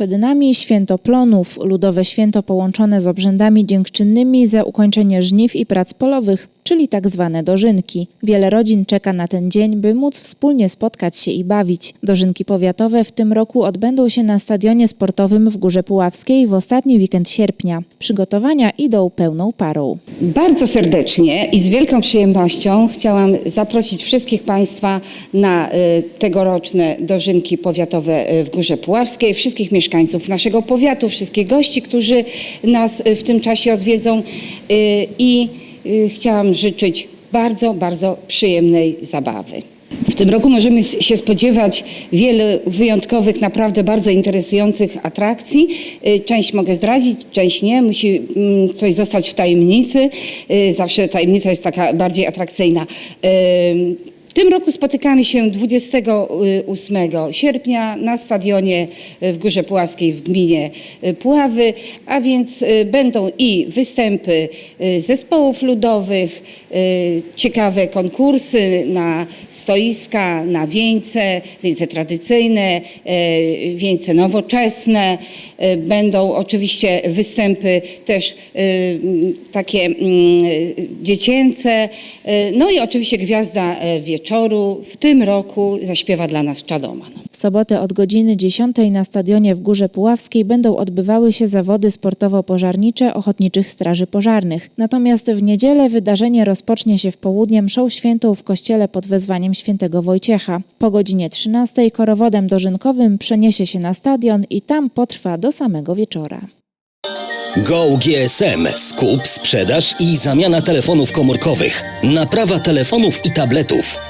Przed nami święto plonów, ludowe święto połączone z obrzędami dziękczynnymi za ukończenie żniw i prac polowych, czyli tak zwane dożynki. Wiele rodzin czeka na ten dzień, by móc wspólnie spotkać się i bawić. Dożynki powiatowe w tym roku odbędą się na stadionie sportowym w Górze Puławskiej w ostatni weekend sierpnia. Przygotowania idą pełną parą. Bardzo serdecznie i z wielką przyjemnością chciałam zaprosić wszystkich Państwa na y, tegoroczne dożynki powiatowe y, w Górze Puławskiej, wszystkich mieszkańców naszego powiatu, wszystkich gości, którzy nas y, w tym czasie odwiedzą i chciałam życzyć bardzo, bardzo przyjemnej zabawy. W tym roku możemy się spodziewać wielu wyjątkowych, naprawdę bardzo interesujących atrakcji. Y, Część mogę zdradzić, część nie. Musi mm, coś zostać w tajemnicy. Y, Zawsze tajemnica jest taka bardziej atrakcyjna. W tym roku spotykamy się 28 sierpnia na stadionie w Górze Puławskiej w gminie Puławy, a więc y, będą i występy y, zespołów ludowych, y, ciekawe konkursy na stoiska, na wieńce, wieńce tradycyjne, wieńce nowoczesne. Będą oczywiście występy też takie mm, dziecięce. No i oczywiście gwiazda y, wieczoru w tym roku zaśpiewa dla nas Czadoman. W sobotę od godziny 10 na stadionie w Górze Puławskiej będą odbywały się zawody sportowo-pożarnicze Ochotniczych Straży Pożarnych. Natomiast w niedzielę wydarzenie rozpocznie się w południe mszą świętą w kościele pod wezwaniem świętego Wojciecha. Po godzinie 13 korowodem dożynkowym przeniesie się na stadion i tam potrwa do samego wieczora. Go GSM. Skup, sprzedaż i zamiana telefonów komórkowych. Naprawa telefonów i tabletów.